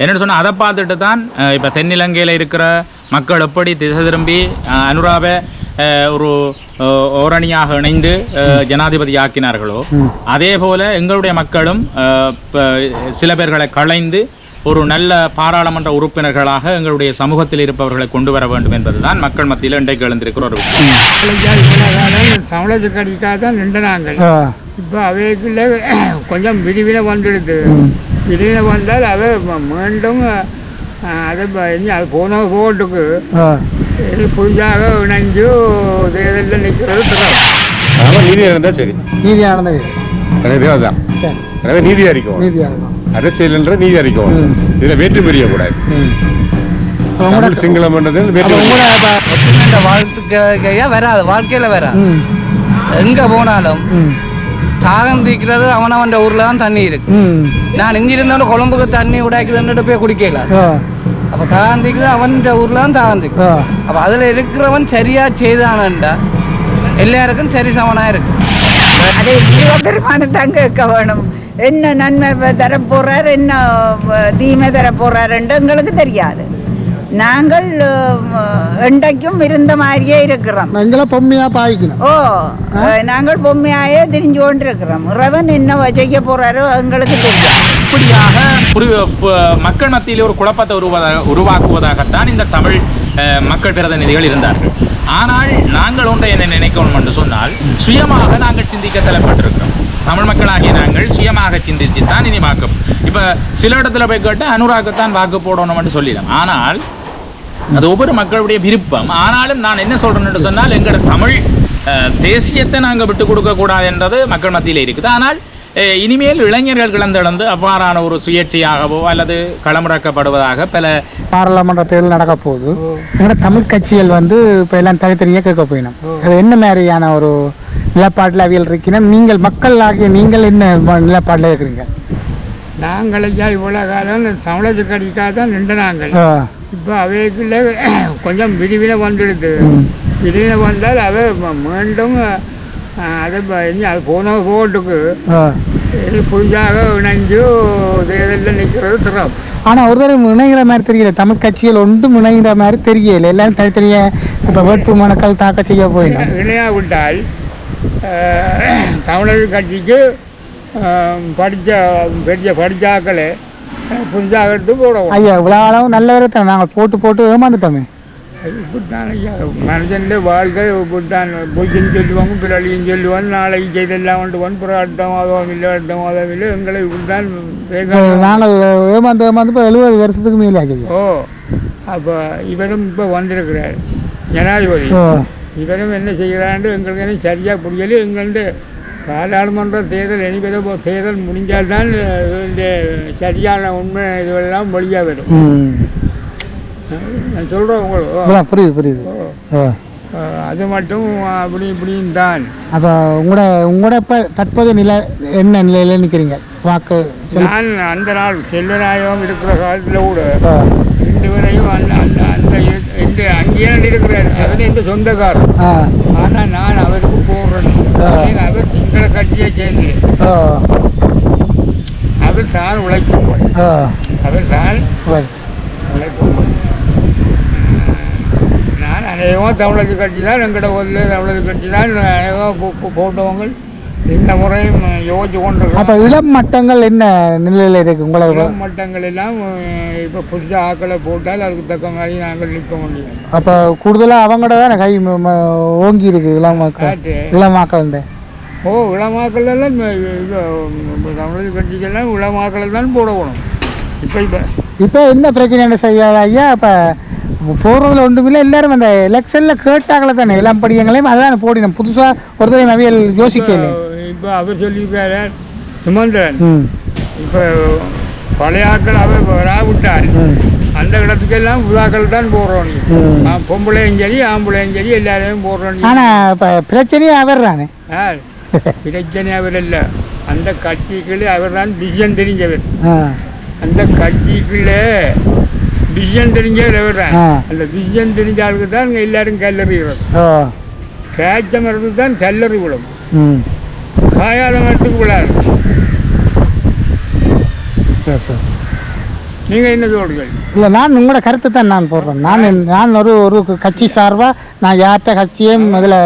என்னென்னு சொன்னால் அதை பார்த்துட்டு தான் இப்போ தென்னிலங்கையில் இருக்கிற மக்கள் எப்படி திசை திரும்பி அனுராவை ஒரு ஓரணியாக இணைந்து ஜனாதிபதி ஆக்கினார்களோ அதே போல எங்களுடைய மக்களும் சில பேர்களை களைந்து ஒரு நல்ல பாராளுமன்ற உறுப்பினர்களாக எங்களுடைய சமூகத்தில் இருப்பவர்களை கொண்டு வர வேண்டும் என்பதுதான் மக்கள் மத்தியில் இன்றைக்கு எழுந்திருக்கிற ஒரு தமிழக கடிக்காக தான் நின்று நாங்கள் ஆ இப்போ அவைக்குள்ள கொஞ்சம் விரிவின வந்துடுது விரிவின வந்தால் ம- மீண்டும் அதை அது போன இது புதிதாக இணைஞ்சு தேர்தலில் நிற்கிறது நீதியாக இருந்தால் சரி நீதியானது அதுதான் எனவே நீதி அறிக்கணும் நீதியானது அரசியல் என்ற நீதி அறிக்கணும் ம். இதுல வேற்று பிரியக்கூடாது தமிழ் சிங்களம் வாழ்க்கையா வராது வாழ்க்கையில் வராது எங்கே போனாலும் தாகம் தீக்கிறது அவனவன் ஊரில் தான் தண்ணி இருக்கு. நான் இங்கே இருந்தோட கொழம்புக்கு தண்ணி உடைக்குதுன்னுட்டு போய் குடிக்கல. அப்போ தாகம் தீக்குது அவன் ஊரில் தான் தாகம் தீக்குது. ஆ. அப்போ அதில் இருக்கிறவன் சரியா செய்தானண்டா எல்லாருக்கும் சரி சமனாக இருக்கு. அதை பெருமானத்தான் கேட்க வேணும். என்ன நன்மை தர போறார் என்ன தீமை தர போறாருன்னு எங்களுக்கு தெரியாது. நாங்கள் என்றைக்கும் இருந்த மாதிரியே இருக்கிறோம். எங்களை பொம்மையா பாவிக்கணும். ஓ நாங்கள் பொம்மையாயே திரிஞ்சு கொண்டு இருக்கிறோம் இறைவன் என்ன செய்ய போறாரோ எங்களுக்கு தெரியாது இப்படியாக மக்கள் மத்தியிலே ஒரு குழப்பத்தை உருவாத உருவாக்குவதாகத்தான் இந்த தமிழ் மக்கள் பிரதிநிதிகள் இருந்தார்கள். ஆனால் நாங்கள் ஒன்றை என்ன நினைக்கணும் என்று சொன்னால் சுயமாக நாங்கள் சிந்திக்க தலைப்பட்டிருக்கிறோம் தமிழ் மக்களாகிய நாங்கள் சுயமாக சிந்திச்சு தான் இனி வாக்கு இப்போ சில இடத்துல போய் கேட்டால் அனுராகத்தான் வாக்கு போடணும்னு சொல்லிடும். ஆனால் அது ஒவ்வொரு மக்களுடைய விருப்பம். ஆனாலும் நான் என்ன சொல்றேன்னு சொன்னால் எங்களோட தமிழ் தேசியத்தை நாங்கள் விட்டு கொடுக்க கூடாது என்றது மக்கள் மத்தியில் இருக்குது. ஆனால் இனிமேல் இளைஞர்கள் கிளந்திழந்து அவ்வாறான ஒரு சுயேட்சையாகவோ அல்லது களமிறக்கப்படுவதாக பல பாராளுமன்ற தேர்தல் நடக்க போகுது. எங்களோட தமிழ் கட்சிகள் வந்து இப்போ எல்லாம் தனித்தனியாக கேட்க போயிடும் அது என்ன மாதிரியான ஒரு நிலப்பாட்டில் அவியல் இருக்கீங்கன்னா நீங்கள் மக்கள் ஆகிய நீங்கள் என்ன நிலப்பாட்டில் இருக்கிறீங்க? நாங்கள் ஐயா இவ்வளோ காலம் தமிழக கடிக்காக தான் நின்று நாங்கள். இப்போ அவைக்குள்ள கொஞ்சம் விரிவின வந்துடுது. ம். விரிவின வந்தால் அவை மீண்டும் அதை அது போன இது புதிதாக இணைஞ்சு தேர்தலில் நிற்கிறது திறம் ஆனால் ஒரு தடவை இணைகிற மாதிரி தெரியல. தமிழ் கட்சிகள் ஒன்றும் இணைகிற மாதிரி தெரியல. எல்லாரும் தனித்தனியாக இப்போ வேட்பு மனுக்கள் தாக்கல் செய்ய போயிடும் இணையாவிட்டால் அஹ், தமிழக கட்சிக்கு படித்த பெரிய படித்தாக்களை புதிதாக எடுத்து போடவும். ஐயா இவ்வளோ அளவு நல்லவரை தான். நாங்கள் போட்டு போட்டு ஏமாந்துட்டோமே. இப்படித்தான் ஐயா மனுஷன் வாழ்க்கை இப்படித்தான். பொய்யும் சொல்லுவாங்க பிறழியும் சொல்லுவான் நாளைக்கு செய்தெல்லாம் கொண்டு வந்து பிற அடுத்த மாதம் இல்லை அடுத்த மாதம் இல்லை எங்களை இப்படித்தான் நாங்கள் ஏமாந்து ஏமாந்து இப்போ எழுபது வருஷத்துக்கு மேலே ஆச்சு. ஓ அப்போ இவரும் இப்போ வந்திருக்கிறார். ஜனாதிபதி. இவரும் என்ன செய்கிறான்னு எங்களுக்கு சரியாக புரியல. எங்கள்கிட்ட பாராளுமன்ற தேர்தல் இனிப்பதோ தேர்தல் முடிஞ்சால்தான் இந்த சரியான உண்மை இதுவெல்லாம் வெளியாக வரும். நான் சொல்கிறேன் உங்களுக்கு புரியுது புரியுது. அது மட்டும் அப்படி இப்படின்னு தான். அப்போ உங்களோட உங்களோட இப்போ தற்போதைய நிலை என்ன நிலையில் நிற்கிறீங்க வாக்கு நான் அந்த நாள் செல்வநாயகம் இருக்கிற காலத்தில் கூட ரெண்டு பேரையும் அந்த அந்த அந்த இந்த அங்கேயே இருக்கிறார் அவர் எந்த சொந்தக்காரர். ஆனால் நான் அவருக்கு போடுறேன் ஆ. அவர் சிங்கள கட்சியை சேர்ந்து? அவர் தான் உழைக்கும் அவர் தான். உழைக்கும் நான் அநேகமாக தமிழக கட்சி தான் எங்கட ஊரில் தமிழக கட்சி தான் அநேகமாக போட்டவங்க. இந்த முறையும் யோசிச்சு அப்போ கொண்டிருக்கோம் இளம் மட்டங்கள் என்ன நிலையில் இருக்கு உங்களுக்கு உலக மட்டங்கள் எல்லாம் இப்போ புதுசாக ஆக்களை போட்டால் அதுக்கு தக்க மாதிரி நாங்கள் நிற்க முடியும். அப்போ கூடுதலாக அவங்களோட தான் கை ஓங்கி இருக்கு இளம் மக்கள் காட்டு இளமாக்கள் ஓ இளமாக்கள் எல்லாம் தமிழக கட்சிக்கெல்லாம் இளமாக்கள் தான் போடணும். இப்போ இப்போ. இப்போ என்ன பிரச்சனை செய்யாத ஐயா? இப்போ போகிறதுல ஒன்றுமில்லை. எல்லாரும் அந்த எலெக்ஷனில் கேட்டாங்களே தானே. இளம் படியங்களையும் அதான் போடினோம் புதுசாக ஒரு தடவை அவியல் யோசிக்கல. இப்போ அவர் சொல்லியிருக்காரு சுமந்திரன். இப்போ பழைய ஆட்கள் அவர் ம். அந்த இடத்துக்கெல்லாம் புதாக்கள் தான் போடுறோம். பொம்பளையும் சரி ஆம்பளையும் சரி எல்லாரையும் போடுறோம். ஆனால் இப்போ பிரச்சனையே அவர் தானே. பிரச்சனை அவர் இல்லை. அந்த கட்சிக்குள்ளே அவர் தான் விஷயம் தெரிஞ்சவர். அந்த கட்சிக்குள்ளே விஷயம் தான் ஆ. அந்த விஷயம் தெரிஞ்ச ஆளுக்கு தான் எல்லாரும் கல்லறிகிறது ஓ காய்ச்ச மரத்துக்கு தான் கல்லறி விடும் ம். காயாத மரத்துக்கு விழாது. சரி சரி. நீங்கள் என்ன சொல்றீங்க? இல்லை நான் உங்களோட கருத்தை தான் நான் போடுறேன். நான் நான் ஒரு ஒரு கட்சி சார்பாக நான் யார்கிட்ட கட்சியும் இதில்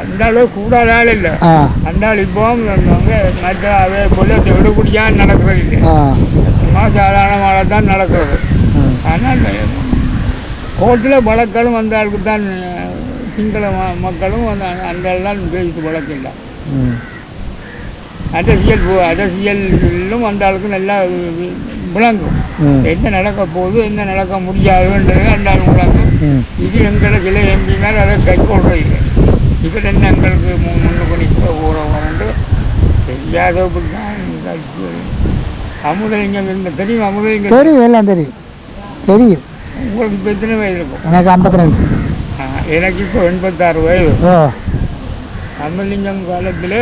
அந்த அளவு கூடாத ஆள் இல்லை. ஆ. அந்த ஆள் இப்போ மற்ற அதே போல விடுபடியாக நடக்கிறது இல்லை. ஆ. சும்மா சாதாரணமாக தான் நடக்கிறது. ஆனால் கோர்ட்டில் வழக்களும் அந்த ஆளுக்கு தான் சிங்கள மக்களும் அந்த அந்த தான் பேசிட்டு வழக்கில்லை அரசியல் போ- அரசியலும் அந்த ஆளுக்கு நல்லா விளங்கும். என்ன நடக்க போகுது என்ன நடக்க முடியாதுன்றது அந்த ஆள் விளங்கும் இது எங்களை சில எம்பிமார் அதை கைக்கொள்றது இல்லை இவர் என்ன எங்களுக்கு முன்னுக்கு நிற்க ஊற வரண்டு தெரியாதபடி தான். அமுதலிங்கம் இருந்த தெரியும் அமுதலிங்கம்? தெரியும் எல்லாம் தெரியும். தெரியும். உங்களுக்கு எத்தனை வயது? இருக்கும் எனக்கு ஐம்பத்தி ரெண்டு எனக்கு இப்போ எண்பத்தாறு வயது. ஓ. அமுதலிங்கம் காலத்தில்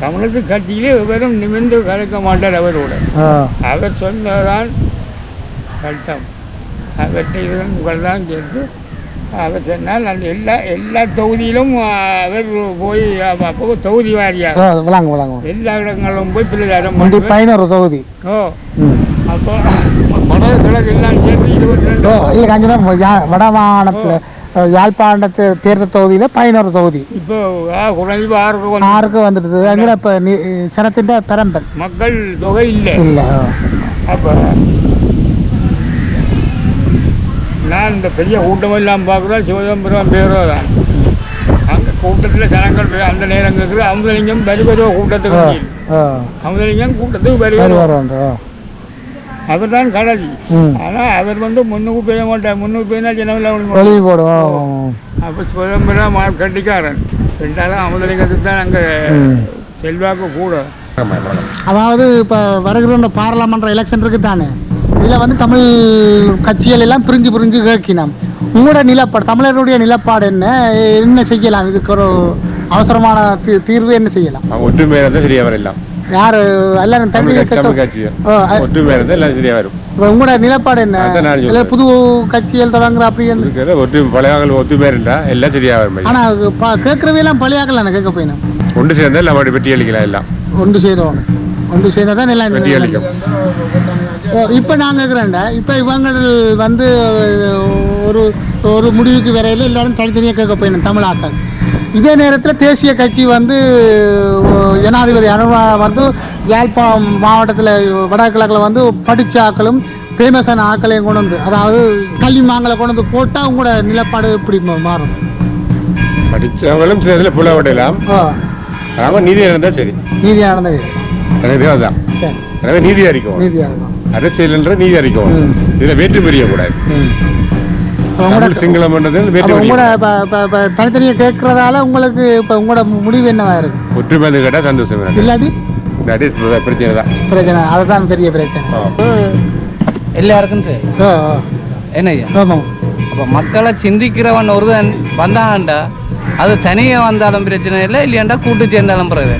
தமிழக கட்சியிலே வெறும் நிமிர்ந்து கலக்க மாட்டார் அவரோட. அவர் சொன்னதான் சட்டம் அவற்றை இதன் உங்கள் தான் சேர்த்து அவர் சொன்னால் அந்த எல்லா எல்லா தொகுதியிலும் அவர் போய் அப்ப- தொகுதி வாரியாக விளாங்க விளாங்க. எல்லா இடங்களும் போய் முண்டி பண்ணி பதினோரு தொகுதி. ஓ. அப்போ வட கிழக்கு எல்லாம் சேர்த்து இருபத்தி ரெண்டு. இல்லை கஞ்சனம் வட மாநிலத்தில் யாழ்ப்பாணத்து தேர்தல் தொகுதியில் பதினோரு தொகுதி. இப்போ குறைவு ஆறுக்கு வந்து ஆறுக்கு வந்துடுது. அங்கே இப்போ சனத்தின் பெரம்பல். மக்கள் தொகை இல்லை. அப்போ நான் இந்த பெரிய கூட்டம் எல்லாம் பார்க்குறேன் சிவதம்பரம் பேரோ தான் அந்த கூட்டத்தில் ஜனங்கள் அந்த நேரம் கேட்குறது அமுதலிங்கம் வரி வருவ கூட்டத்துக்கு அமுதலிங்கம் கூட்டத்துக்கு வரி வரு வருவார் வரும் ஓ அவர் தான் கடைசி ம். ஆனால் அவர் வந்து முன்னுக்கு போய மாட்டார். முன்னுக்கு போயினா ஜனமில்ல ஒளிவு போடுவோம் அப்போ சிவதம்பரம் மா- கட்டிக்காரன் ரெண்டாலும் அமுதலிங்கத்துக்கு தான் அங்கே. செல்வாக்கு கூட. அதாவது இப்போ வருகிற பாராளுமன்ற எலெக்ஷன் இருக்கு தானே இதில் வந்து தமிழ் கட்சிகள் எல்லாம் பிரிஞ்சு பிரிஞ்சு கேட்கினோம் உங்களோட நிலப்பாடு தமிழருடைய நிலப்பாடு என்ன? என்ன செய்யலாம்? இதுக்கு ஒரு அவசரமான தீ தீர்வு என்ன செய்யலாம்? ஒற்றுமையாக இருந்தால் சரியாக வரலாம் யார்? எல்லாரும் தமிழ் கட்சி ஒற்றுமையாக இருந்தால் எல்லாம் சரியாக வரும். உங்களோட நிலப்பாடு என்ன? புது கட்சிகள் தொடங்குற இருக்கிற ஒற்றுமை பழைய ஒற்றுமையாக இருந்தால் எல்லாம் சரியாக வரும் ஆனால் கேட்குறவையெல்லாம் பழையாக்கல நான் கேட்க போயினேன் ஒன்று சேர்ந்தால் எல்லாம் அப்படி வெட்டி அளிக்கலாம் எல்லாம். ஒன்று செய்கிறோம் ஒன்று செய்தால் தான் எல்லாம் வெட்டி அளிக்கும் இப்போ நான் கேட்குறேன்டா இப்போ இவங்க வந்து ஒரு ஒரு முடிவுக்கு வரையில் எல்லாரும் தனித்தனியாக கேட்க போயிடணும் தமிழ் ஆக்கள் இதே நேரத்தில் தேசிய கட்சி வந்து ஜனாதிபதி அனுபவ வந்து யாழ்ப்பாணம் மாவட்டத்தில் வடகிழக்கில் வந்து படித்த ஆக்களும் ஃபேமஸான ஆக்களையும் கொண்டு வந்து அதாவது கல்வி மாங்களை கொண்டு வந்து போட்டால் உங்களோட நிலப்பாடு எப்படி மா- மாறும். படித்தவங்களும் சேர்ந்து புலவடையலாம் ஆனால் நீதியாக இருந்தால் சரி. எனக்கு அதுதான் சரி. எனவே நீதியாக இருக்கும் நீதியாக இருக்கும் அரசியல் என்ற நீதி அறிக்கும். இதில் வேற்று பிரியக்கூடாது தமிழ் சிங்களம் தனித்தனியாக கேட்குறதால உங்களுக்கு இப்போ உங்களோட முடிவு என்னவா இருக்கு? ஒற்றுமை கேட்டால் சந்தோஷம் இல்லாட்டி? இல்லாட்டி பிரச்சனை தான் பிரச்சனை அதுதான் பெரிய பிரச்சனை. எல்லாருக்கும் தெரியும். ஓ ஓ என்னய்யா? ஆமாம். அப்போ மக்களை சிந்திக்கிறவன் ஒருவன் வந்தான்டா அது தனியாக வந்தாலும் பிரச்சனை இல்லை இல்லையாண்டா கூட்டு சேர்ந்தாலும் பிறகு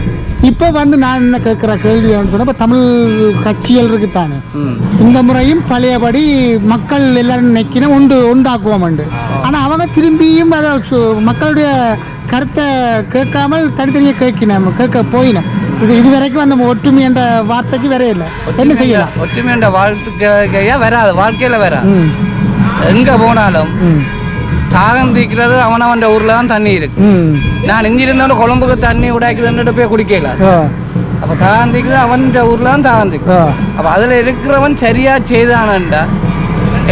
இப்போ வந்து நான் என்ன கேட்குற கேள்வி சொன்னால் தமிழ் கட்சிகள் இருக்குத்தானே இந்த முறையும் பழையபடி மக்கள் எல்லாரும் நினைக்கின உண்டு உண்டாக்குவோம் உண்டு ஆனால் அவங்க திரும்பியும் அதை மக்களுடைய கருத்தை கேட்காமல் தனித்தனியாக கேட்கினோம் கேட்க போயினோம் இது இது வரைக்கும் அந்த ஒற்றுமை என்ற வார்த்தைக்கு வரவே இல்லை. என்ன செய்யலாம்? ஒற்றுமைன்ற வாழ்க்கையா வராது வாழ்க்கையில் வராது. எங்கே போனாலும் தாகம் தீக்கிறது அவனவன் ஊரில் தான் தண்ணி இருக்கு. நான் இஞ்சி இருந்தோட கொழம்புக்கு தண்ணி உடாக்குதுன்னுட்டு போய் குடிக்கல. அப்போ தாகம் தீக்குது அவன் ஊரில் தான் தாகம் தீக்குது ஓ அப்போ அதில் இருக்கிறவன் சரியா செய்தானண்டா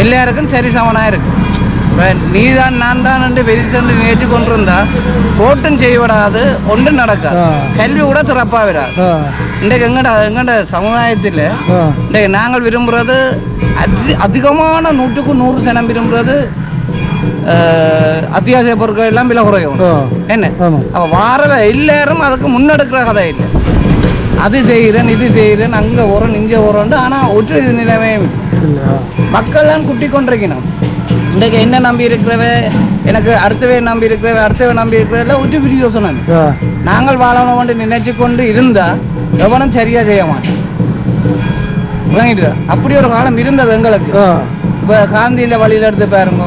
எல்லாருக்கும் சரி சமனாக இருக்கு. நீ தான் நான் தான் வெறிச்சென்று நினைச்சு கொண்டிருந்தா ஓட்டும் செய்யப்படாது ஒன்றும் நடக்காது. கல்வி கூட சிறப்பாக வராது. இன்றைக்கு எங்கட எங்கட சமுதாயத்தில் இன்றைக்கு நாங்கள் விரும்புகிறது அதி அதிகமான நூற்றுக்கு நூறு சனம் விரும்புகிறது அத்தியாவசிய பொருட்கள் எல்லாம் விலை குறையும். என்ன? அப்போ வாரவ எல்லாரும் அதுக்கு முன்னெடுக்கிற கதை இல்லை. அது செய்கிறேன் இது செய்கிறேன் அங்கே ஓரம் இங்கே ஓரண்டு ஆனால் இது நிலைமையும் மக்கள்லாம் குட்டி கொண்டிருக்கணும். இன்றைக்கு என்ன நம்பி இருக்கிறவ? எனக்கு அடுத்தவே நம்பி இருக்கிறவ அடுத்தவே நம்பி இருக்கிறவ ஒரு பிரியோசனம் இல்லை. ஓ நாங்கள் வாழணும் கொண்டு நினைச்சு கொண்டு இருந்தா எவனும் சரியா செய்ய மாட்டோம் அப்படி ஒரு காலம் இருந்தது எங்களுக்கு. இப்போ காந்தியில வழியில எடுத்து பாருங்க.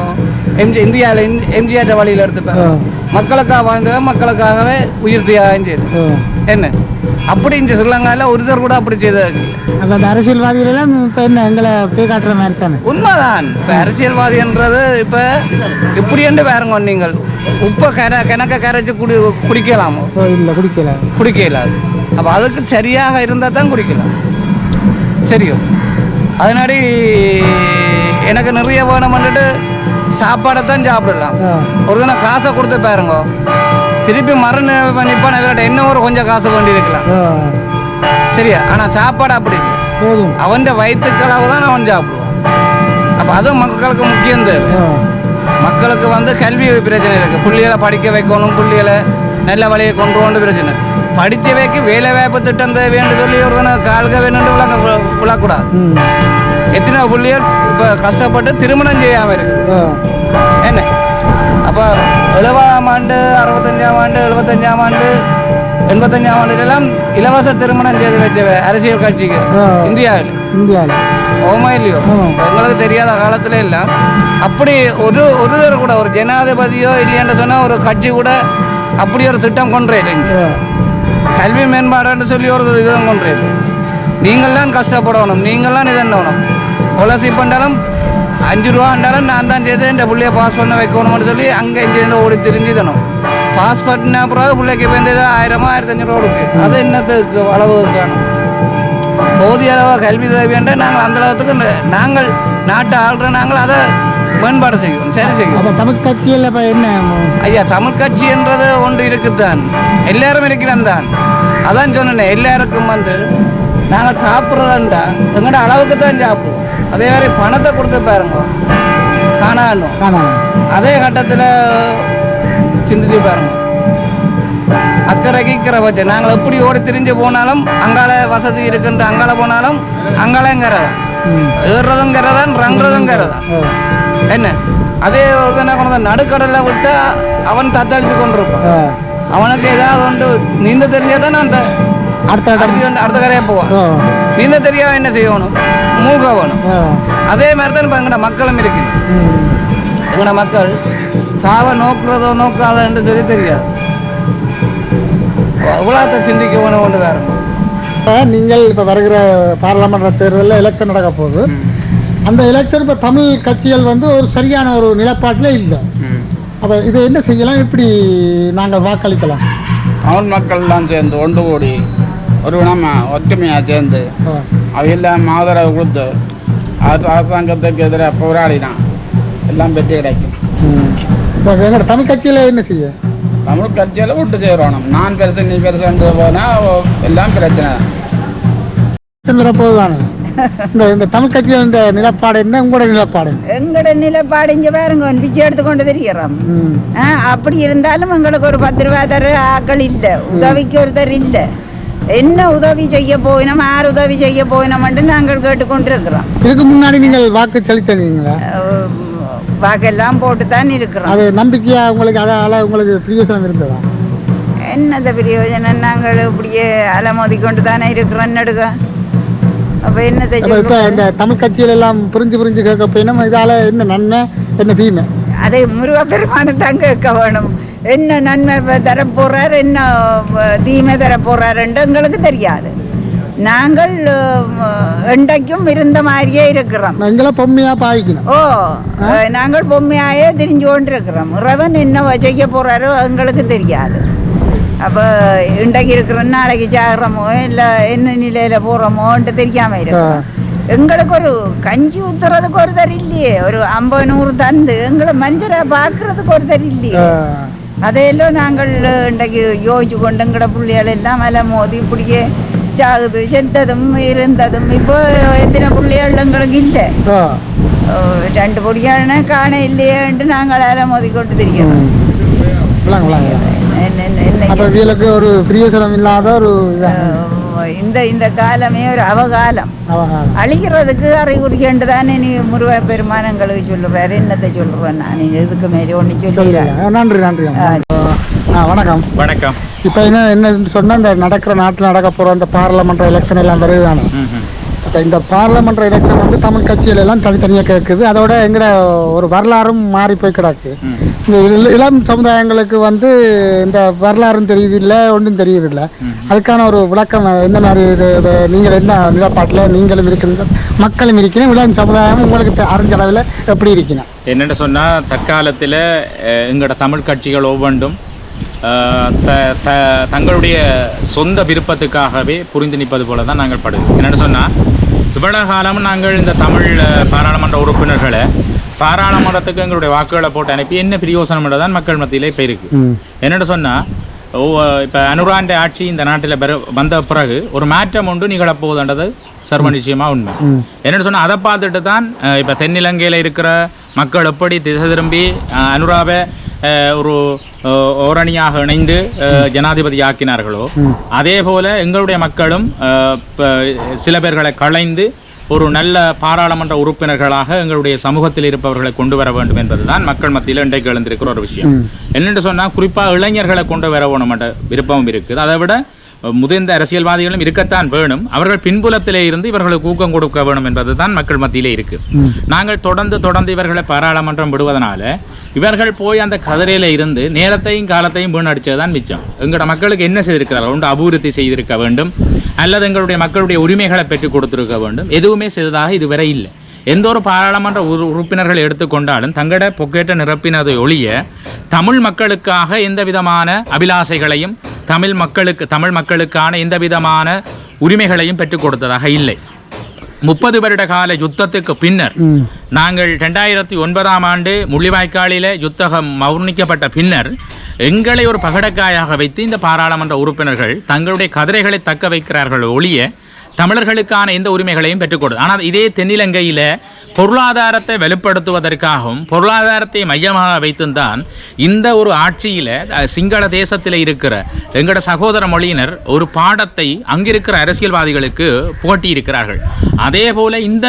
எம்ஜி இந்தியாவில் எம்ஜிஆர் வழியில எடுத்து பாருங்க ஆ. மக்களுக்காக வாழ்ந்தவன் மக்களுக்காகவே உயிர் தியாகம் செய்து. என்ன? அப்படி இந்த ஸ்ரீலங்காவில் ஒருத்தர் கூட அப்படி செய்தது. அப்போ அந்த அரசியல்வாதிகள் எல்லாம் இப்போ என்ன எங்களை போய் காட்டுற மாதிரி தானே? உண்மைதான். இப்போ அரசியல்வாதின்றது இப்போ இப்படி என்று பாருங்க நீங்கள். உப்பை கர கிணக்க கரைச்சி குடி குடிக்கலாமோ? இல்லை குடிக்கல. குடிக்க இயலாது அப்போ அதுக்கு சரியாக இருந்தால் தான் குடிக்கலாம். சரியோ? அதனாடி எனக்கு நிறைய வேணும்னுட்டு சாப்பாடை தான் சாப்பிடலாம். ஒரு தினம் காசை கொடுத்து பாருங்க. திருப்பி மறு நிப்பான இவர்கிட்ட என்ன ஒரு கொஞ்சம் காசு வேண்டி இருக்கலாம். சரியா? ஆனால் சாப்பாடு அப்படி போதும். அவன் வயிற்றுக்களவு தான் அவன் சாப்பிடுவான். அப்போ அதுவும் மக்களுக்கு முக்கியம் தேவை. மக்களுக்கு வந்து கல்வி பிரச்சனை இருக்குது பிள்ளைகளை படிக்க வைக்கணும் பிள்ளைகளை நல்ல வழியை கொண்டு போகணும் பிரச்சனை. படித்த வைக்க வேலை வாய்ப்பு திட்டம் தேவைன்னு சொல்லி ஒரு தினம் கால்க வேணும்னு விளங்க விழக்கூடாது எத்தனை பிள்ளைகள் இப்போ கஷ்டப்பட்டு திருமணம் செய்யாமல் இருக்கு ஓ என்ன? அப்போ எழுபதாம் ஆண்டு அறுபத்தஞ்சாம் ஆண்டு எழுபத்தஞ்சாம் ஆண்டு எண்பத்தஞ்சாம் ஆண்டுலாம் இலவச திருமணம் செய்து வச்சவ அரசியல் கட்சிக்கு. இந்தியாவில். இந்தியாவில். ஓமா இல்லையோ. எங்களுக்கு தெரியாத காலத்துல எல்லாம் அப்படி ஒரு ஒருத்தர் கூட ஒரு ஜனாதிபதியோ இல்லையான்னு சொன்னா ஒரு கட்சி கூட அப்படி ஒரு திட்டம் கொண்டே இல்லைங்க. கல்வி மேம்பாடுன்னு சொல்லி ஒரு இதுவும் கொண்டே இல்லை நீங்கள் தான் கஷ்டப்படணும். நீங்கள் தான் இதன்னணும் ஸ்காலர்ஷிப் பண்ணாலும் அஞ்சு ரூபா இருந்தாலும் நான் தான் செய்து இந்த பிள்ளைய பாஸ் பண்ண வைக்கணும்னு சொல்லி அங்கே இங்கே ஓடி திரிஞ்சு தரணும். பாஸ் பண்ண அப்புறம் பிள்ளைக்கு வேண்டியது ஆயிரமோ ஆயிரத்தி அஞ்சூறு ரூபா கொடுக்கு. அது என்னத்துக்கு அளவு காணும். போதிய அளவு கல்வி தேவையண்ட நாங்கள் அந்த அளவுக்கு நாங்கள் நாட்டை ஆள்ற நாங்கள் அதை மேம்பாடு செய்வோம் சரி செய்வோம். அப்போ தமிழ் கட்சியில் இப்போ என்ன? ஐயா தமிழ் கட்சி என்றது ஒன்று இருக்குதான் எல்லாரும் இருக்கிறான் தான். அதான் சொன்னேன் எல்லாருக்கும் வந்து நாங்கள் சாப்பிட்றதாண்டா. எங்கள்ட அளவுக்கு தான் சாப்பிடுவோம். அதே மாதிரி பணத்தை கொடுத்து பாருங்க. காணாலும் காணாம அதே கட்டத்தில் சிந்திச்சு பாருங்க. அக்கறைக்கு இக்கறை வச்சு நாங்கள் எப்படி ஓடி திரிஞ்சு போனாலும் அங்கால வசதி இருக்குன்ற அங்கால போனாலும் அங்காலங்கிற ம். ஏறுறதுங்கிற தான் ரங்குறதுங்கிற தான் ஓ. என்ன? அதே ஒரு என்ன கொண்டு வந்து நடுக்கடலை விட்டா அவன் தத்தளித்து கொண்டிருப்பான். அவனுக்கு ஏதாவது ஒன்று நீந்த தெரிஞ்சா தான் அந்த அடுத்த அடுத்த கரையாக போவான். நீந்த தெரியாம என்ன செய்யணும்? மூழ்க வேணும் அதே மாதிரி தான் இப்போ எங்கட மக்களும் இருக்கு எங்கட மக்கள் சாவை நோக்குறதோ நோக்காதன்னு சொல்லி தெரியாது. எவ்வளோத்த சிந்திக்க வேணும் ஒன்று வேற. நீங்கள் இப்போ வருகிற பாராளுமன்ற தேர்தலில் எலெக்ஷன் நடக்க போகுது. அந்த எலெக்ஷன் இப்போ தமிழ் கட்சிகள் வந்து ஒரு சரியான ஒரு நிலப்பாட்டில் இல்லை. அப்போ இதை என்ன செய்யலாம்? எப்படி நாங்கள் வாக்களிக்கலாம்? தமிழ் மக்கள்லாம் சேர்ந்து ஒன்று கூடி ஒரு நம்ம ஒற்றுமையாக சேர்ந்து ஆ. அவையெல்லாம் ஆதரவு கொடுத்து அரசு- அரசாங்கத்துக்கு எதிராக போராடினான் எல்லாம் வெற்றி கிடைக்கும். இப்போ எங்களோட தமிழ் கட்சியில் என்ன செய்ய தமிழ் கட்சியில் விட்டு சேரணும் நான் பெருசு நீ பெருசுன்றது போனால் எல்லாம் பிரச்சனை தான் எலெக்ஷன் வரப்போகுது தானே இந்த இந்த தமிழ் கட்சியில் இந்த நிலப்பாடு என்ன உங்களோட நிலப்பாடு எங்களோட நிலைப்பாடு இங்கே பாருங்க பிச்சை எடுத்துக்கொண்டு தெரிகிறோம் அப்படி இருந்தாலும் எங்களுக்கு ஒரு பத்து ரூபா தர ஆக்கள் இல்லை உதவிக்கு ஒருத்தர் இல்லை என்ன உதவி செய்ய போயினோம் யார் உதவி செய்ய போயினோம்னு நாங்கள் கேட்டுக்கொண்டிருக்கிறோம். இதுக்கு முன்னாடி நீங்கள் வாக்கு செலுத்தினீங்களா? வாக்கெல்லாம் போட்டு தான் இருக்கிறோம். அது நம்பிக்கையாக உங்களுக்கு அதால் உங்களுக்கு பிரியோசனம் இருந்ததா? என்னது பிரயோஜனம்? நாங்கள் இப்படியே அலமோதி கொண்டு தானே இருக்கிறோம் நடுக அப்போ என்னத்தை இப்போ? இந்த தமிழ் கட்சிகள் எல்லாம் புரிஞ்சு புரிஞ்சு கேட்க போயினா இதால் என்ன நன்மை என்ன தீமை? அதை முருகப்பெருமானை தான் கேட்க வேணும். என்ன நன்மை தரப் போறார் என்ன தீமை தரப் போறாருன்னு எங்களுக்கு தெரியாது. நாங்கள் என்றைக்கும் இருந்த மாதிரியே இருக்கிறோம். எங்களை பொம்மையாக பாவிக்கணும். ஓ நாங்கள் பொம்மையாயே திரிஞ்சு கொண்டு இருக்கிறோம் இறைவன் என்ன செய்ய போறாரோ எங்களுக்கு தெரியாது. அப்போ இன்றைக்கு இருக்கிறோம் நாளைக்கு சாகிறோமோ இல்லை என்ன நிலையில போகிறோமோன்ட்டு தெரியாம இருக்கும் எங்களுக்கு ஒரு கஞ்சி ஊத்துறதுக்கு ஒருத்தர் இல்லையே. ஒரு ஐம்பது நூறு தந்து எங்களை மனுஷரை பார்க்கறதுக்கு ஒருத்தர் இல்லையே. அதையெல்லாம் நாங்கள் இன்றைக்கு யோசிச்சு கொண்டு எங்கட பிள்ளைகள் எல்லாம் மேலே மோதி இப்படியே சாகுது செத்ததும் இருந்ததும் இப்போ எத்தனை பிள்ளைகள் எங்களுக்கு இல்லை ரெண்டு பொடியான காண இல்லையேன்ட்டு நாங்கள் அலை மோதி கொண்டு தெரியும் அப்போ ஒரு பிரியோசனம் இல்லாத ஒரு இந்த இந்த காலமே ஒரு அவகாலம் அவகாலம் அழிக்கிறதுக்கு அறிகுறிகண்டு தானே நீ முருக பெருமானங்களுக்கு சொல்லுறாரு என்னத்தை சொல்லுவேன் நான் இதுக்கு மாரி ஒன்று சொல்லுங்க நன்றி நன்றி வணக்கம் வணக்கம் இப்போ என்ன என்ன சொன்னால் இந்த நடக்கிற நாட்டில் நடக்க போகிற அந்த பாராளுமன்ற எலெக்ஷன் எல்லாம் வருது தானே ம், ம். இப்போ இந்த பார்லமெண்ட் எலெக்ஷன் வந்து தமிழ் கட்சியில எல்லாம் தனித்தனியாக கேட்குது அதோட எங்கட ஒரு வரலாறும் மாறி போய் கிடக்கு. இந்த இள- இளம் சமுதாயங்களுக்கு வந்து இந்த வரலாறும் தெரியுது இல்லை ஒன்றும் தெரியுது இல்லை அதுக்கான ஒரு விளக்கம் என்ன மாதிரி நீங்கள் என்ன நிலப்பாட்டில் நீங்களும் இருக்கிறீங்க மக்களும் இருக்கிறேன் இளம் சமுதாயம் உங்களுக்கு அறிஞ்ச அளவில் எப்படி இருக்கணும் என்னென்னு சொன்னால் தற்காலத்தில் எங்களோட தமிழ் கட்சிகள் ஒவ்வொன்றும் த- த- தங்களுடைய சொந்த விருப்பத்துக்காகவே புரிந்து நிற்பது போல தான் நாங்கள் படுது என்னென்னு சொன்னால் இவ்வளவு காலமும் நாங்கள் இந்த தமிழ் பாராளுமன்ற உறுப்பினர்களை பாராளுமன்றத்துக்கு எங்களுடைய வாக்குகளை போட்டு அனுப்பி என்ன பிரயோசனம் தான் மக்கள் மத்தியிலே இப்போ இருக்கு என்னென்னு சொன்னால் இப்போ அனுராண்ட ஆட்சி இந்த நாட்டில் பெற வந்த பிறகு ஒரு மாற்றம் ஒன்று நிகழப்போகுதுன்றது சர்வ நிச்சயமாக உண்மை. என்னென்னு சொன்னால் அதை பார்த்துட்டு தான் இப்போ தென்னிலங்கையில் இருக்கிற மக்கள் எப்படி திசை திரும்பி அனுராவை ஒரு ஓரணியாக இணைந்து ஜனாதிபதி ஆக்கினார்களோ அதே போல எங்களுடைய மக்களும் சில பேர்களை களைந்து ஒரு நல்ல பாராளுமன்ற உறுப்பினர்களாக எங்களுடைய சமூகத்தில் இருப்பவர்களை கொண்டு வர வேண்டும் என்பதுதான் மக்கள் மத்தியில் இன்றைக்கு எழுந்திருக்கிற ஒரு விஷயம். என்னென்று சொன்னால் குறிப்பாக இளைஞர்களை கொண்டு வர வேணும் என்ற விருப்பமும் இருக்குது. அதை விட முதிர்ந்த அரசியல்வாதிகளும் இருக்கத்தான் வேணும். அவர்கள் பின்புலத்திலே இருந்து இவர்களுக்கு ஊக்கம் கொடுக்க வேணும் என்பதுதான் மக்கள் மத்தியிலே இருக்கு. நாங்கள் தொடர்ந்து தொடர்ந்து இவர்களை பாராளுமன்றம் விடுவதனால இவர்கள் போய் அந்த கதிரையில இருந்து நேரத்தையும் காலத்தையும் வீணடிச்சது தான் மிச்சம். எங்களோட மக்களுக்கு என்ன செய்திருக்கிறார்கள்? ஒன்று அபிவிருத்தி செய்திருக்க வேண்டும். அல்லது எங்களுடைய மக்களுடைய உரிமைகளை பெற்றுக் கொடுத்திருக்க வேண்டும். எதுவுமே செய்ததாக இதுவரை இல்லை. எந்த ஒரு பாராளுமன்ற உறு உறுப்பினர்கள் எடுத்துக்கொண்டாலும் தங்களோட பொக்கெட்டை நிரப்பினதை ஒழிய தமிழ் மக்களுக்காக எந்த விதமான அபிலாசைகளையும் தமிழ் மக்களுக்கு தமிழ் மக்களுக்கான எந்த விதமான உரிமைகளையும் பெற்றுக் கொடுத்ததாக இல்லை. முப்பது வருட கால யுத்தத்துக்கு பின்னர் நாங்கள் ரெண்டாயிரத்தி ஒன்பதாம் ஆண்டு முள்ளிவாய்க்காலில் யுத்தகம் மௌர்ணிக்கப்பட்ட பின்னர் எங்களை ஒரு பகடக்காயாக வைத்து இந்த பாராளுமன்ற உறுப்பினர்கள் தங்களுடைய கதிரைகளை தக்க வைக்கிறார்கள் ஒழிய தமிழர்களுக்கான எந்த உரிமைகளையும் பெற்றுக்கொடு ஆனால் இதே தென்னிலங்கையில் பொருளாதாரத்தை வெளிப்படுத்துவதற்காகவும் பொருளாதாரத்தை மையமாக வைத்துந்தான் இந்த ஒரு ஆட்சியில் சிங்கள தேசத்தில் இருக்கிற எங்களோட சகோதர மொழியினர் ஒரு பாடத்தை அங்கிருக்கிற அரசியல்வாதிகளுக்கு போட்டியிருக்கிறார்கள் அதே போல் இந்த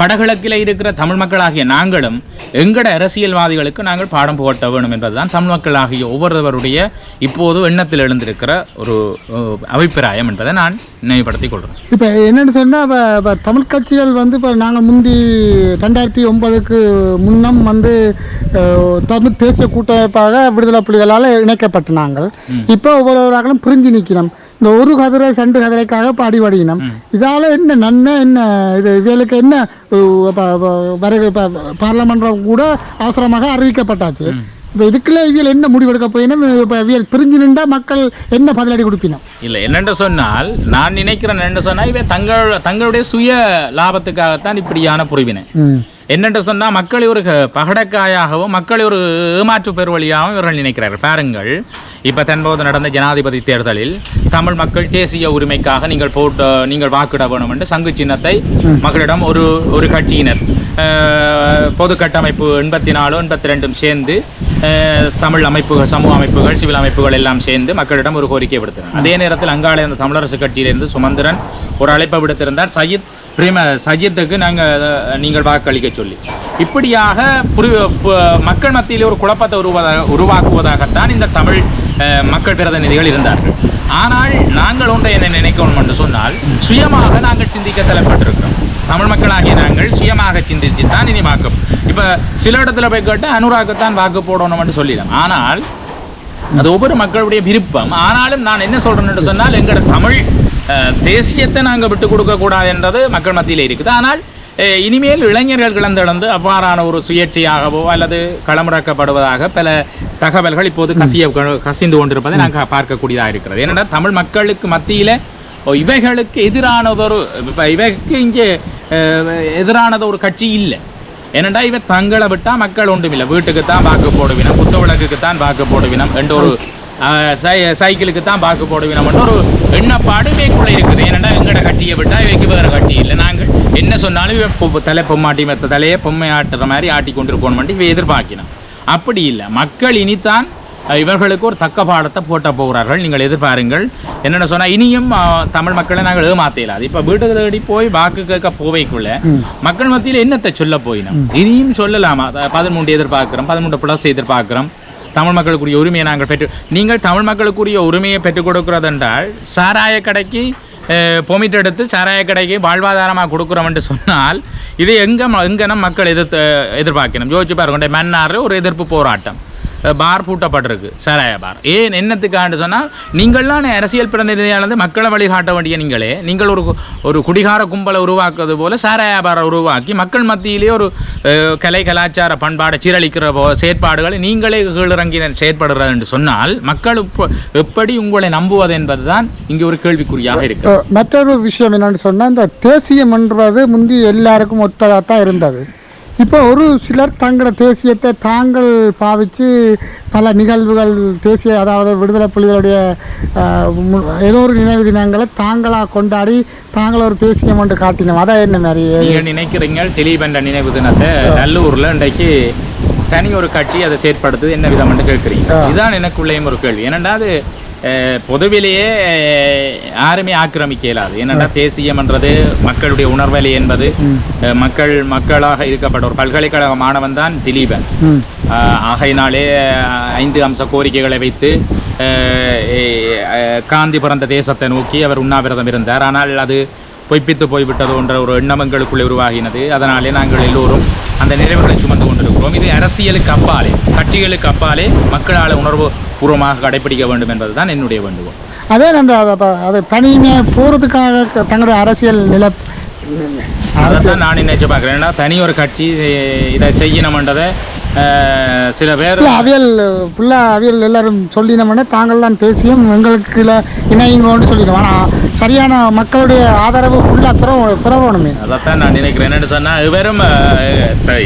வடகிழக்கில் இருக்கிற தமிழ் மக்களாகிய நாங்களும் எங்களோட அரசியல்வாதிகளுக்கு நாங்கள் பாடம் புகட்ட வேணும் என்பதுதான் தமிழ் மக்களாகிய ஒவ்வொருவருடைய இப்போது எண்ணத்தில் எழுந்திருக்கிற ஒரு அபிப்பிராயம் என்பதை நான் நினைவுபடுத்திக் கொள்கிறேன். இப்போ என்னென்னு சொன்னால் இப்போ இப்போ தமிழ் கட்சிகள் வந்து இப்போ நாங்கள் முந்தி ரெண்டாயிரத்தி ஒன்பதுக்கு முன்னம் வந்து தமிழ் தேசிய கூட்டமைப்பாக விடுதலை புலிகளால் இணைக்கப்பட்ட நாங்கள் இப்போ ஒவ்வொருவராகளும் பிரிஞ்சு நிற்கிறோம். இந்த ஒரு கதிரை சண்டு கதிரைக்காக பாடி வடியினம் இதால் என்ன நன்மை என்ன இது இவர்களுக்கு என்ன வர இப்போ பார்லமெண்டம் கூட அவசரமாக அறிவிக்கப்பட்டாச்சு. இப்போ இதுக்குள்ள இவியல் என்ன முடிவெடுக்க போயினும் இப்போ இவியல் பிரிஞ்சு நின்றா மக்கள் என்ன பதிலடி கொடுப்பினோம்? இல்லை என்னென்று சொன்னால் நான் நினைக்கிறேன் என்ன சொன்னால் இவை தங்கள் தங்களுடைய சுய லாபத்துக்காகத்தான் இப்படியான புரிவினை. என்னென்று சொன்னால் மக்களை ஒரு பகடக்காயாகவும் மக்களை ஒரு ஏமாற்று பெருவழியாகவும் இவர்கள் நினைக்கிறார்கள். பாருங்கள் இப்போ தன்போது நடந்த ஜனாதிபதி தேர்தலில் தமிழ் மக்கள் தேசிய உரிமைக்காக நீங்கள் போட்டு நீங்கள் வாக்கிட வேணும் என்று சங்கு சின்னத்தை மக்களிடம் ஒரு ஒரு கட்சியினர் பொது கட்டமைப்பு எண்பத்தி நாலு எண்பத்தி ரெண்டும் சேர்ந்து தமிழ் அமைப்புகள் சமூக அமைப்புகள் சிவில் அமைப்புகள் எல்லாம் சேர்ந்து மக்களிடம் ஒரு கோரிக்கை விடுத்தனர். அதே நேரத்தில் அங்காள இந்த தமிழரசு கட்சியிலிருந்து சுமந்திரன் ஒரு அழைப்பை விடுத்திருந்தார். சையத் பிரேம சஜித்துக்கு நாங்கள் நீங்கள் வாக்களிக்க சொல்லி. இப்படியாக புரி மக்கள் மத்தியில் ஒரு குழப்பத்தை உருவதாக உருவாக்குவதாகத்தான் இந்த தமிழ் மக்கள் பிரதிநிதிகள் இருந்தார்கள். ஆனால் நாங்கள் ஒன்றை என்ன நினைக்கணும் என்று சொன்னால் சுயமாக நாங்கள் சிந்திக்க தலைப்பட்டிருக்கிறோம் தமிழ் மக்களாகிய நாங்கள் சுயமாக சிந்திச்சு தான் இனி வாக்கு இப்போ சில இடத்துல போய் கேட்டு அனுராகத்தான் வாக்கு போடணும்னு சொல்லிடும் ஆனால் அது ஒவ்வொரு மக்களுடைய விருப்பம். ஆனாலும் நான் என்ன சொல்றேன்னு சொன்னால் எங்களோட தமிழ் தேசியத்தை நாங்கள் விட்டு கொடுக்க கூடாது என்றது மக்கள் மத்தியில் இருக்குது. ஆனால் இனிமேல் இளைஞர்கள் கிளந்திழந்து அவ்வாறான ஒரு சுயேட்சையாகவோ அல்லது களமிறக்கப்படுவதாக பல தகவல்கள் இப்போது கசிய கசிந்து கொண்டிருப்பதை நாங்கள் பார்க்கக்கூடியதாக இருக்கிறது. ஏனென்றால் தமிழ் மக்களுக்கு மத்தியில் இவைகளுக்கு எதிரானதொரு இப்ப இவைக்கு இங்கே எதிரானது ஒரு கட்சி இல்லை. ஏனண்டா இவ தங்களை விட்டா மக்கள் ஒன்றுமில்லை. வீட்டுக்கு தான் வாக்கு போடுவினம் குத்து விளக்குக்கு தான் வாக்கு போடுவினம் என்ற ஒரு சை- சைக்கிளுக்கு தான் வாக்கு போடுவினம் என்ற ஒரு எண்ணப்பாடு இவைக்குள்ள இருக்குது. ஏனண்டா எங்கட கட்சியை விட்டா இவைக்கு வேறு கட்சி இல்லை. நாங்கள் என்ன சொன்னாலும் தலை பொம்மாட்டி மெத்த தலையை பொம்மை ஆட்டுற மாதிரி ஆட்டி கொண்டிருக்கணும் இவை எதிர்பார்க்கணும் அப்படி இல்லை. மக்கள் இனித்தான் இவர்களுக்கு ஒரு தக்க பாடத்தை போட்ட போகிறார்கள். நீங்கள் எதிர்பாருங்கள். என்னென்ன சொன்னால் இனியும் தமிழ் மக்களை நாங்கள் ஏமாத்த இயலாது இப்போ வீட்டுக்கு தேடி போய் வாக்கு கேட்க போவைக்குள்ள மக்கள் மத்தியில் என்னத்தை சொல்ல போயினோம்? இனியும் சொல்லலாமா? பதிமூன்று எதிர்பார்க்கிறோம் பதிமூன்று ப்ளஸ் எதிர்பார்க்கிறோம். தமிழ் மக்களுக்குரிய உரிமையை நாங்கள் பெற்று நீங்கள் தமிழ் மக்களுக்குரிய உரிமையை பெற்றுக் கொடுக்கிறதென்றால் சாராய கடைக்கு பொமிட் எடுத்து சாராய கடைக்கு வாழ்வாதாரமாக கொடுக்குறோம்னு சொன்னால் இது எங்கே எங்கே மக்கள் எதிர்த்து எதிர்பார்க்கணும்? யோசிச்சு பாருங்க மன்னார் ஒரு எதிர்ப்பு போராட்டம். பார் பூட்டப்பட்டிருக்கு. சாராய பார். ஏன் என்னத்துக்காண்டு சொன்னால் நீங்கள்லாம் அரசியல் பிரதிநிதியானது மக்களை வழிகாட்ட வேண்டிய நீங்களே நீங்கள் ஒரு ஒரு குடிகார கும்பலை உருவாக்குவது போல சாராய பாரை உருவாக்கி மக்கள் மத்தியிலே ஒரு கலை கலாச்சார பண்பாடை சீரழிக்கிற போ செயற்பாடுகளை நீங்களே கீழிறங்கி செயற்படுறது என்று சொன்னால் மக்கள் எப்படி உங்களை நம்புவது என்பதுதான் இங்கே ஒரு கேள்விக்குறியாக இருக்கு மற்றொரு விஷயம் என்னன்னு சொன்னால் இந்த தேசியம்ன்றது முந்தி எல்லாருக்கும் ஒத்ததாக தான் இருந்தது. இப்போ ஒரு சிலர் தங்களோட தேசியத்தை தாங்கள் பாவித்து பல நிகழ்வுகள் தேசிய அதாவது விடுதலை புலிகளுடைய ஏதோ ஒரு நினைவு தினங்களை தாங்களாக கொண்டாடி தாங்கள் ஒரு தேசியம் ஒன்று காட்டினோம். அதான் என்ன மாதிரி? நினைக்கிறீங்க திலீபன்ற நினைவு தினத்தை நல்லூர்ல இன்றைக்கு தனி ஒரு கட்சி அதை செயற்படுத்துது என்ன விதம்னு கேட்குறீங்க. இதுதான் எனக்குள்ளேயும் ஒரு கேள்வி. அஹ், பொதுவிலேயே யாருமே ஆக்கிரமிக்க இயலாது ஏனென்றா தேசியம்ன்றது மக்களுடைய உணர்வலி என்பது மக்கள் மக்களாக இருக்கப்பட்ட ஒரு பல்கலைக்கழக மாணவன் தான் திலீபன். ஆகையினாலே ஐந்து அம்ச கோரிக்கைகளை வைத்து காந்தி பிறந்த தேசத்தை நோக்கி அவர் உண்ணாவிரதம் இருந்தார். ஆனால் அது பொய்ப்பித்து போய்விட்டது என்ற ஒரு எண்ணம் எங்களுக்குள்ளே உருவாகினது. அதனாலே நாங்கள் எல்லோரும் அந்த நினைவுகளை சுமந்து கொண்டிருக்கிறோம். இது அரசியலுக்கு அப்பாலே கட்சிகளுக்கு அப்பாலே மக்களால் உணர்வு பூர்வமாக கடைபிடிக்க வேண்டும் என்பதுதான் என்னுடைய வேண்டுகோள். அதே அந்த அது- அது- அது தனிமையாக போகிறதுக்காக தங்களுடைய அரசியல் நில அதைத்தான் நான் நினைச்சு பார்க்குறேன். ஏன்னா தனி ஒரு கட்சி இதை செய்யணும்ன்றதை சில பேர் அவியல் ஃபுல்லாக அவியல் எல்லாரும் சொல்லினோம்னா தாங்கள் தான் தேசியம் எங்களுக்கு இணையுங்கன்னு சொல்லிடுவோம் ஆனால் சரியான மக்களுடைய ஆதரவு ஃபுல்லாக பிற பிறவணுமே அதைத்தான் நான் நினைக்கிறேன். என்னன்னு சொன்னால் இவரும்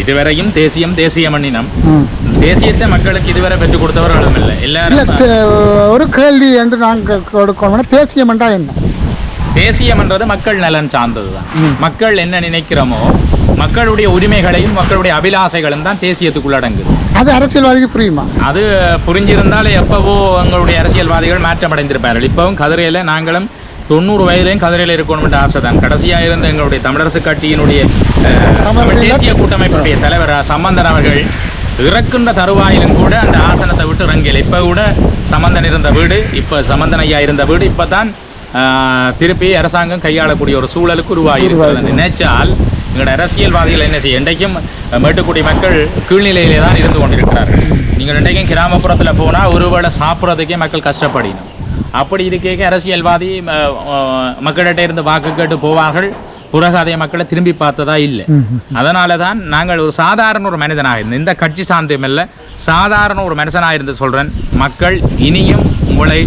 இதுவரையும் தேசியம் தேசிய மண்ணினம் ம். தேசியத்தை மக்களுக்கு இதுவரை பெற்றுக் கொடுத்தவர்களும் இல்லை. இல்லை எல்லாரும் ஒரு கேள்வி என்று நாங்கள் கொடுக்கணும்னா தேசியம் என்றால் என்ன? தேசியம்ன்றது மக்கள் நலன் சார்ந்தது தான் மக்கள் என்ன நினைக்கிறோமோ மக்களுடைய உரிமைகளையும் மக்களுடைய அபிலாசைகளும் தான் தேசியத்துக்குள் அடங்குது. அது அரசியல்வாதிக்கு புரியுமா? அது புரிஞ்சிருந்தால் எப்பவோ எங்களுடைய அரசியல்வாதிகள் மாற்றமடைந்திருப்பார்கள். இப்பவும் கதிரையில் நாங்களும் தொண்ணூறு வயதிலையும் கதிரையில் இருக்கணும்ன்ற ஆசை தான் கடைசியாக இருந்த எங்களுடைய தமிழரசு கட்சியினுடைய தேசிய கூட்டமைப்பினுடைய தலைவர் சம்பந்தன் அவர்கள் இறக்கின்ற தருவாயிலும் கூட அந்த ஆசனத்தை விட்டு இறங்கல. இப்போ கூட சம்பந்தன் இருந்த வீடு இப்போ சம்பந்தன் ஐயா இருந்த வீடு இப்போ தான் திருப்பி அரசாங்கம் கையாளக்கூடிய ஒரு சூழலுக்கு உருவாகி இருக்கிறது. நினைச்சால் எங்களோட அரசியல்வாதிகள் என்ன செய்ய இன்றைக்கும் மேட்டுக்குடி மக்கள் கீழ்நிலையிலே தான் இருந்து கொண்டிருக்கிறார்கள். நீங்கள் இன்றைக்கும் கிராமப்புறத்தில் போனால் ஒருவேளை சாப்பிட்றதுக்கே மக்கள் கஷ்டப்படினோம் அப்படி இருக்கேக்க அரசியல்வாதி ம, அஹ், மக்களிட்ட இருந்து வாக்கு கேட்டு போவார்கள். பிறகு அதே மக்களை திரும்பி பார்த்ததா இல்லை. அதனால தான் நாங்கள் ஒரு சாதாரண ஒரு மனிதனாக இருந்தோம் இந்த கட்சி சார்ந்தும் இல்லை சாதாரண ஒரு மனுஷனாக இருந்து சொல்கிறேன் மக்கள் இனியும் உங்களை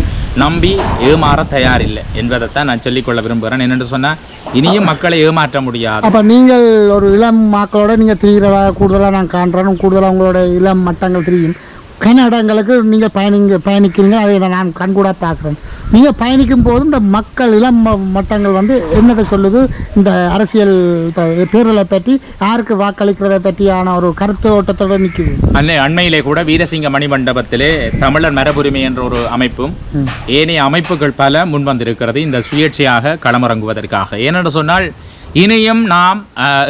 நம்பி ஏமாற தயாரில்லை என்பதைத்தான் நான் சொல்லிக்கொள்ள விரும்புகிறேன். என்னென்று சொன்னால் இனியும் மக்களை ஏமாற்ற முடியாது. அப்போ நீங்கள் ஒரு இளம் மக்களோட நீங்கள் தெரிகிறதாக கூடுதலாக நான் காண்றேன் கூடுதலாக உங்களோட இளம் மட்டங்கள் தெரியும். கன்னடங்களுக்கு நீங்கள் பயணிங்க பயணிக்கிறீங்க அதை நான் கண்கூட பார்க்குறேன். நீங்கள் பயணிக்கும் போது இந்த மக்கள் இளம் மட்டங்கள் வந்து என்னதை சொல்லுது? இந்த அரசியல் தேர்தலை பற்றி யாருக்கு வாக்களிக்கிறதை பற்றியான ஒரு கருத்து ஓட்டத்தோட நிற்குது அன்னை அண்மையிலே கூட வீரசிங்க மணிமண்டபத்திலே தமிழர் மரபுரிமை என்ற ஒரு அமைப்பும் ஏனைய அமைப்புகள் பல முன்வந்திருக்கிறது இந்த சுயேட்சையாக களமிறங்குவதற்காக. ஏனென்று சொன்னால் இனியும் நாம்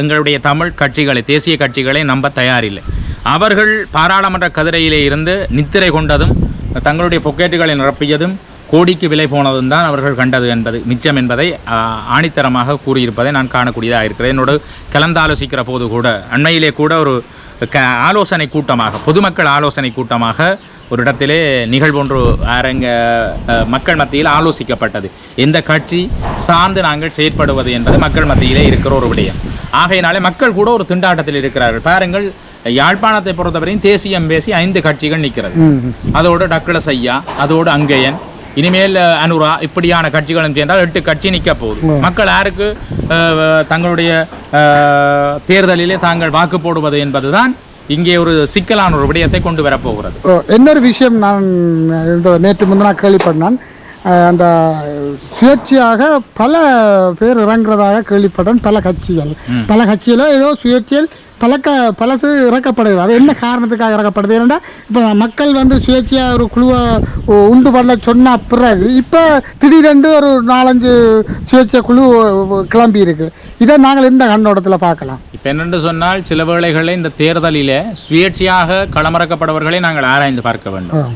எங்களுடைய தமிழ் கட்சிகளை தேசிய கட்சிகளை நம்ப தயாரில்லை. அவர்கள் பாராளுமன்ற கதிரையிலே இருந்து நித்திரை கொண்டதும் தங்களுடைய பொக்கெட்டுகளை நிரப்பியதும் கோடிக்கு விலை போனதும் தான் அவர்கள் கண்டது என்பது மிச்சம் என்பதை ஆணித்தரமாக கூறியிருப்பதை நான் காணக்கூடியதாக இருக்கிறது என்னோடு கலந்தாலோசிக்கிற போது கூட அண்மையிலே கூட ஒரு க ஆலோசனை கூட்டமாக பொதுமக்கள் ஆலோசனை கூட்டமாக ஒரு இடத்திலே நிகழ்வொன்று அரங்க மக்கள் மத்தியில் ஆலோசிக்கப்பட்டது. எந்த கட்சி சார்ந்து நாங்கள் செயற்படுவது என்பது மக்கள் மத்தியிலே இருக்கிற ஒரு விடயம். ஆகையினாலே மக்கள் கூட ஒரு திண்டாட்டத்தில் இருக்கிறார்கள். பாருங்கள் யாழ்ப்பாணத்தை பொறுத்தவரையும் தேசியம் பேசி ஐந்து கட்சிகள் நிற்கிறது. அதோடு டக்ளஸ் ஐயா அதோடு அங்கேயன் இனிமேல் அனுரா இப்படியான கட்சிகளும் சேர்ந்தால் எட்டு கட்சி நிற்க போகுது. மக்கள் யாருக்கு தங்களுடைய தேர்தலிலே தாங்கள் வாக்கு போடுவது என்பதுதான் இங்கே ஒரு சிக்கலான ஒரு விடயத்தை கொண்டு வரப்போகிறது இன்னொரு விஷயம் நான் நேற்று முந்தினா கேள்விப்பட்டேன். அந்த சுயேட்சையாக பல பேர் இறங்குறதாக கேள்விப்பட்டேன் பல கட்சிகள். பல கட்சியில் ஏதோ சுயேட்சையில் பல க பலசு இறக்கப்படுகிறது. அது என்ன காரணத்துக்காக இறக்கப்படுது ஏன்னா இப்போ மக்கள் வந்து சுயேட்சையாக ஒரு குழுவை உண்டு பண்ண சொன்ன பிறகு இப்போ திடீரென்று ஒரு நாலஞ்சு சுயேட்சை குழு கிளம்பி இருக்கு. இதை நாங்கள் இந்த கண்ணோட்டத்தில் பார்க்கலாம். இப்போ என்னென்று சொன்னால் சில வேளைகளில் இந்த தேர்தலிலே சுயேட்சையாக களமிறக்கப்படுபவர்களை நாங்கள் ஆராய்ந்து பார்க்க வேண்டும்.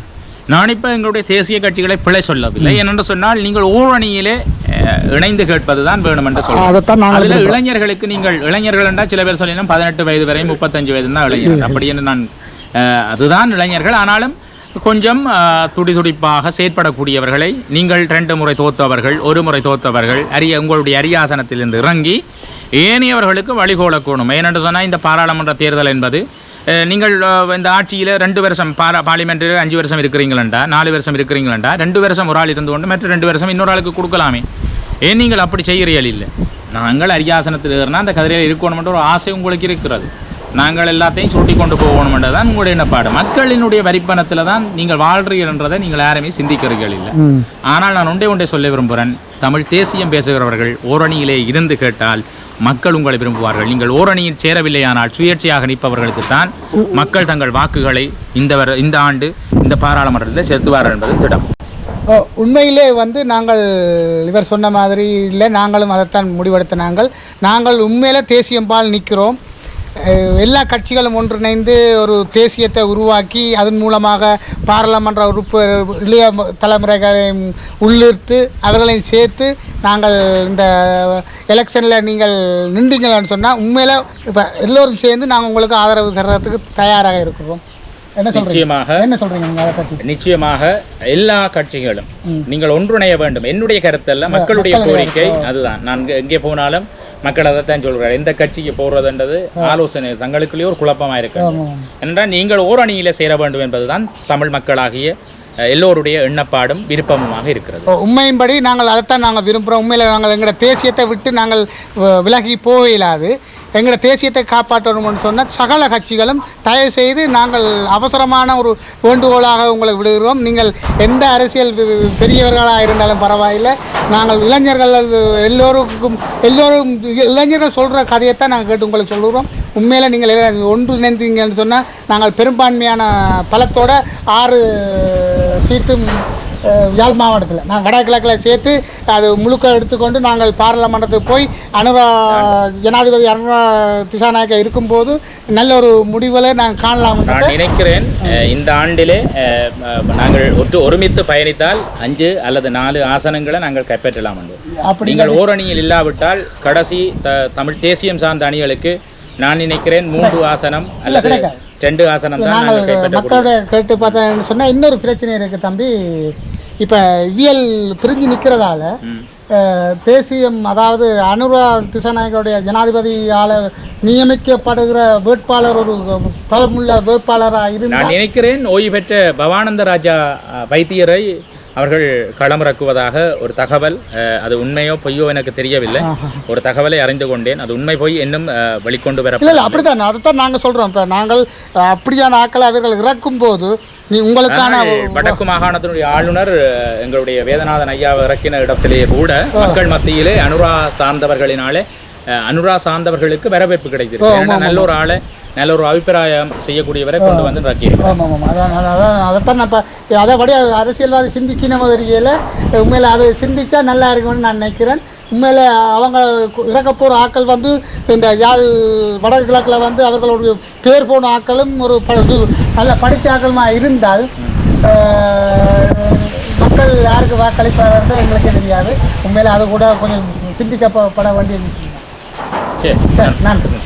நான் இப்போ எங்களுடைய தேசிய கட்சிகளை பிழை சொல்லவில்லை. என்னென்று சொன்னால் நீங்கள் ஓரணியிலே இணைந்து கேட்பது தான் வேணும் என்று நாங்கள் அதில். இளைஞர்களுக்கு நீங்கள் இளைஞர்கள் என்றால் சில பேர் சொல்லினா பதினெட்டு வயது வரை முப்பத்தஞ்சு வயது தான் இளைஞர்கள் அப்படி என்று நான் அதுதான் இளைஞர்கள். ஆனாலும் கொஞ்சம் அஹ், துடிதுடிப்பாக செயற்படக்கூடியவர்களை நீங்கள் ரெண்டு முறை தோத்தவர்கள் ஒரு முறை தோத்தவர்கள் அரிய உங்களுடைய அரியாசனத்திலிருந்து இறங்கி ஏனையவர்களுக்கு வழிகோலக்கூடும் ஏனென்று சொன்னால் இந்த பாராளுமன்ற தேர்தல் என்பது நீங்கள் இந்த ஆட்சியில் ரெண்டு வருஷம் பாரா பார்லிமெண்ட்டில் அஞ்சு வருஷம் இருக்கிறீங்களா நாலு வருஷம் இருக்கிறீங்களா ரெண்டு வருஷம் ஒரு ஆள் இருந்து கொண்டு மற்ற ரெண்டு வருஷம் இன்னொரு ஆளுக்கு கொடுக்கலாமே. ஏன் நீங்கள் அப்படி செய்கிறீர்கள் இல்லை? நாங்கள் அரியாசனத்தில் ஏறினா அந்த கதிரையில் இருக்கணுமென்ற ஒரு ஆசை உங்களுக்கு இருக்கிறது. நாங்கள் எல்லாத்தையும் சுட்டி கொண்டு போகணுமென்றது தான் உங்களுடைய எண்ணப்பாடு. மக்களினுடைய வரிப்பணத்தில் தான் நீங்கள் வாழ்றீர்கள்ன்றதை நீங்கள் யாருமே சிந்திக்கிறீர்கள் இல்லை. ஆனால் நான் ஒன்றே ஒன்றை சொல்ல விரும்புகிறேன் தமிழ் தேசியம் பேசுகிறவர்கள் ஓரணியிலே இருந்து கேட்டால் மக்கள் உங்களை விரும்புவார்கள். நீங்கள் ஓரணியில் சேரவில்லையானால் சுயேட்சையாக நிற்பவர்களுக்கு தான் மக்கள் தங்கள் வாக்குகளை இந்த வர இந்த ஆண்டு இந்த பாராளுமன்றத்தில் செலுத்துவார்கள் என்பது திடம். உண்மையிலே வந்து நாங்கள் இவர் சொன்ன மாதிரி இல்லை. நாங்களும் அதைத்தான் முடிவெடுத்த நாங்கள். நாங்கள் உண்மையிலே தேசியம்பால் நிற்கிறோம். எல்லா கட்சிகளும் ஒன்றிணைந்து ஒரு தேசியத்தை உருவாக்கி அதன் மூலமாக பாராளுமன்ற உறுப்பு இளைய தலைமுறைகளை உள்ளிருத்து அவர்களையும் சேர்த்து நாங்கள் இந்த எலெக்ஷனில் நீங்கள் நின்றீங்கன்னு சொன்னால் உண்மையில் இப்போ எல்லோரும் சேர்ந்து நாங்கள் உங்களுக்கு ஆதரவு தர்றதுக்கு தயாராக இருக்கிறோம். என்ன நிச்சயமாக. என்ன பற்றி நிச்சயமாக எல்லா கட்சிகளும் நீங்கள் ஒன்றிணைய வேண்டும். என்னுடைய கருத்தல்ல மக்களுடைய கோரிக்கை அதுதான். நான் எங்கே போனாலும் மக்கள் அதைத்தான் சொல்கிறார் எந்த கட்சிக்கு போறதுன்றது ஆலோசனை தங்களுக்குள்ளேயே ஒரு குழப்பமா இருக்கு. என்றால் நீங்கள் ஓர் அணியில சேர வேண்டும் என்பதுதான் தமிழ் மக்களாகிய எல்லோருடைய எண்ணப்பாடும் விருப்பமுமாக இருக்கிறது. உண்மையின்படி நாங்கள் அதைத்தான் நாங்கள் விரும்புகிறோம் உண்மையில் நாங்கள் எங்களோட தேசியத்தை விட்டு நாங்கள் வ- விலகி போக இயலாது எங்களோட தேசியத்தை காப்பாற்றணும்னு சொன்னால் சகல கட்சிகளும் தயவு செய்து நாங்கள் அவசரமான ஒரு வேண்டுகோளாக உங்களை விடுகிறோம். நீங்கள் எந்த அரசியல் பெ- பெரியவர்களாக இருந்தாலும் பரவாயில்லை. நாங்கள் இளைஞர்கள் எல்லோருக்கும் எல்லோரும் இளைஞர்கள் சொல்கிற கதையைத்தான் நாங்கள் கேட்டு உங்களுக்கு சொல்கிறோம் உண்மையில் நீங்கள் ஒன்று நினைந்தீங்கன்னு சொன்னால் நாங்கள் பெரும்பான்மையான பலத்தோட ஆறு சீட்டும் அஹ், யாழ் மாவட்டத்தில். நான் வடகிழக்கில் சேர்த்து அது முழுக்க எடுத்துக்கொண்டு நாங்கள் பாராளுமன்றத்துக்கு போய் அனுரா ஜனாதிபதி அனுரா திசாநாயக்கா இருக்கும்போது நல்ல ஒரு முடிவுகளை நாங்கள் காணலாம் நான் நினைக்கிறேன் இந்த ஆண்டிலே நாங்கள் ஒற்று ஒருமித்து பயணித்தால் அஞ்சு அல்லது நாலு ஆசனங்களை நாங்கள் கைப்பற்றலாம் என்று. அப்படி நீங்கள் ஓரணியில் இல்லாவிட்டால் கடைசி த தமிழ் தேசியம் சார்ந்த அணிகளுக்கு நான் நினைக்கிறேன் மூன்று ஆசனம் அல்லது. ரெண்டு ஆசனம் நாங்கள் மக்களோட கேட்டு பார்த்தேன்னு சொன்னால் இன்னொரு பிரச்சனை இருக்குது தம்பி இப்போ இவியல் பிரிஞ்சு நிற்கிறதால. தேசியம் அதாவது அனுரா திசாநாயகருடைய ஜனாதிபதியால் நியமிக்கப்படுகிற வேட்பாளர் ஒரு பலமுள்ள வேட்பாளராக நான் இருந்தால் நினைக்கிறேன் ஓய்வு பெற்ற பவானந்த ராஜா வைத்தியரை அவர்கள் களமிறக்குவதாக ஒரு தகவல் அது உண்மையோ பொய்யோ எனக்கு தெரியவில்லை. ஒரு தகவலை அறிந்து கொண்டேன். அது உண்மை போய் இன்னும் வெளிக்கொண்டு இல்லை இல்லை வர அப்படித்தான் அதைத்தான் நாங்கள் சொல்கிறோம் இப்போ நாங்கள் அப்படியான ஆக்களை அவர்கள் இறக்கும் போது நீ உங்களுக்கான வடக்கு மாகாணத்தினுடைய ஆளுநர் எங்களுடைய வேதநாதன் ஐயாவை இறக்கின இடத்திலேயே கூட மக்கள் மத்தியிலே அனுரா சார்ந்தவர்களினாலே அனுரா சார்ந்தவர்களுக்கு வரவேற்பு கிடைத்திருக்கு. நல்ல ஒரு ஆளை நல்ல ஒரு அபிப்பிராயம் செய்யக்கூடியவரை கொண்டு வந்து ஆமாம் ஆமாம். அதான் அதான் அதைத்தான் நான் இப்போ அதைப்படி அரசியல்வாதி சிந்திக்கணும் தெரியல உண்மையில் அது சிந்திச்சா நல்லா இருக்கும்னு நான் நினைக்கிறேன். உண்மையில் அவங்க இறக்க போகிற ஆட்கள் வந்து இந்த யாழ் வடகிழக்கில் வந்து அவர்களுடைய பேர் போன ஆட்களும் ஒரு நல்ல படித்த ஆட்களுமா இருந்தால் மக்கள் யாருக்கு வாக்களிப்பார்கள் எங்களுக்கே தெரியாது. உண்மையில் அது கூட கொஞ்சம் சிந்திக்கப்பட வேண்டிய சரி நன்றி.